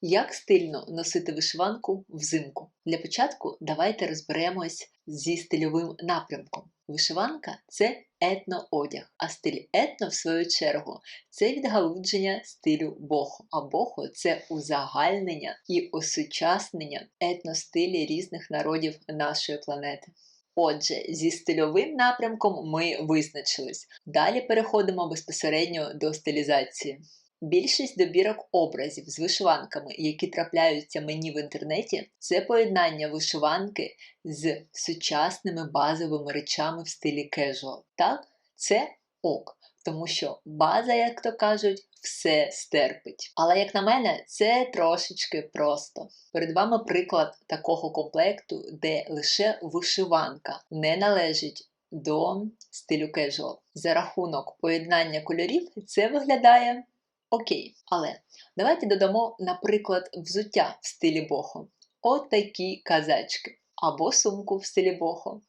Як стильно носити вишиванку взимку? Для початку давайте розберемось зі стильовим напрямком. Вишиванка це етноодяг, а стиль етно, в свою чергу, це відгалудження стилю бохо. А бохо це узагальнення і осучаснення етностилі різних народів нашої планети. Отже, зі стильовим напрямком ми визначились. Далі переходимо безпосередньо до стилізації. Більшість добірок образів з вишиванками, які трапляються мені в інтернеті, це поєднання вишиванки з сучасними базовими речами в стилі кежуал. Так, це ок, тому що база, як то кажуть, все стерпить. Але, як на мене, це трошечки просто. Перед вами приклад такого комплекту, де лише вишиванка не належить до стилю кежуал. За рахунок поєднання кольорів це виглядає. Окей, але давайте додамо, наприклад, взуття в стилі бохо. Отакі казачки. Або сумку в стилі бохо.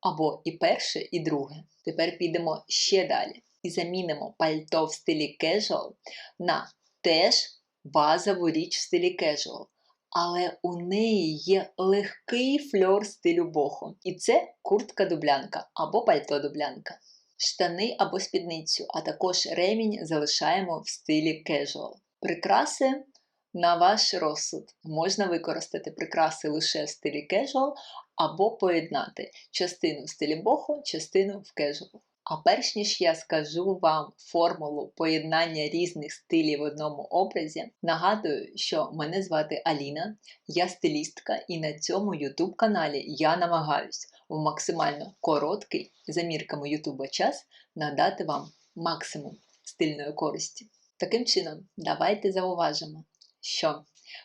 Або і перше, і друге. Тепер підемо ще далі і замінимо пальто в стилі casual на теж базову річ в стилі casual. Але у неї є легкий фльор стилю бохо. І це куртка-дублянка або пальто-дублянка штани або спідницю, а також ремінь залишаємо в стилі casual. Прикраси на ваш розсуд. Можна використати прикраси лише в стилі casual, або поєднати частину в стилі бохо, частину в casual. А перш ніж я скажу вам формулу поєднання різних стилів в одному образі, нагадую, що мене звати Аліна, я стилістка, і на цьому YouTube каналі я намагаюсь в максимально короткий за мірками Ютуба час надати вам максимум стильної користі. Таким чином, давайте зауважимо, що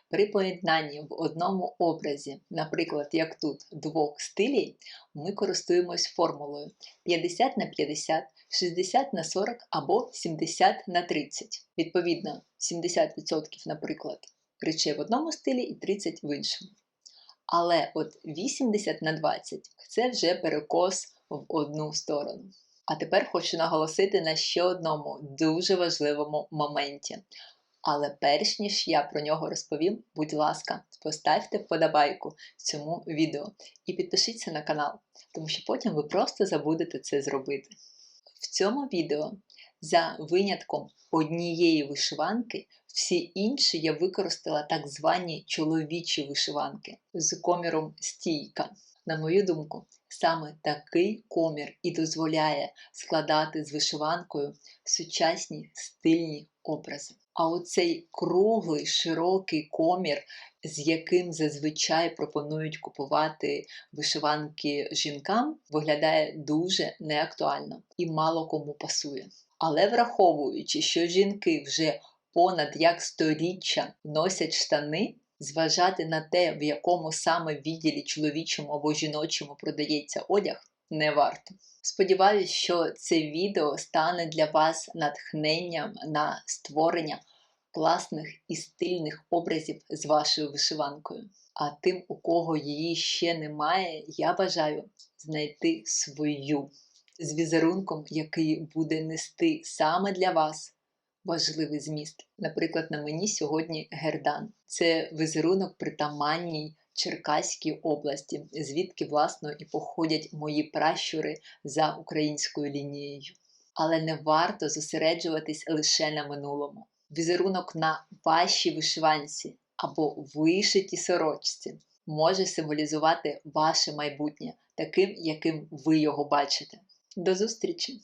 при поєднанні в одному образі, наприклад, як тут двох стилів, ми користуємось формулою 50 на 50, 60 на 40 або 70 на 30. Відповідно, 70%, наприклад, речей в одному стилі і 30 в іншому. Але от 80 на 20 це вже перекос в одну сторону. А тепер хочу наголосити на ще одному дуже важливому моменті. Але перш ніж я про нього розповім, будь ласка, поставте вподобайку цьому відео і підпишіться на канал, тому що потім ви просто забудете це зробити. В цьому відео, за винятком однієї вишиванки, всі інші я використала так звані чоловічі вишиванки з коміром стійка. На мою думку, саме такий комір і дозволяє складати з вишиванкою сучасні стильні образи. А оцей круглий широкий комір, з яким зазвичай пропонують купувати вишиванки жінкам, виглядає дуже неактуально і мало кому пасує. Але враховуючи, що жінки вже понад як сторіччя носять штани, зважати на те, в якому саме відділі чоловічому або жіночому продається одяг, не варто. Сподіваюсь, що це відео стане для вас натхненням на створення класних і стильних образів з вашою вишиванкою. А тим, у кого її ще немає, я бажаю знайти свою з візерунком, який буде нести саме для вас важливий зміст. Наприклад, на мені сьогодні гердан. Це візерунок притаманній Черкаській області, звідки, власно, і походять мої пращури за українською лінією. Але не варто зосереджуватись лише на минулому. Візерунок на вашій вишиванці або вишитій сорочці може символізувати ваше майбутнє таким, яким ви його бачите. До зустрічі!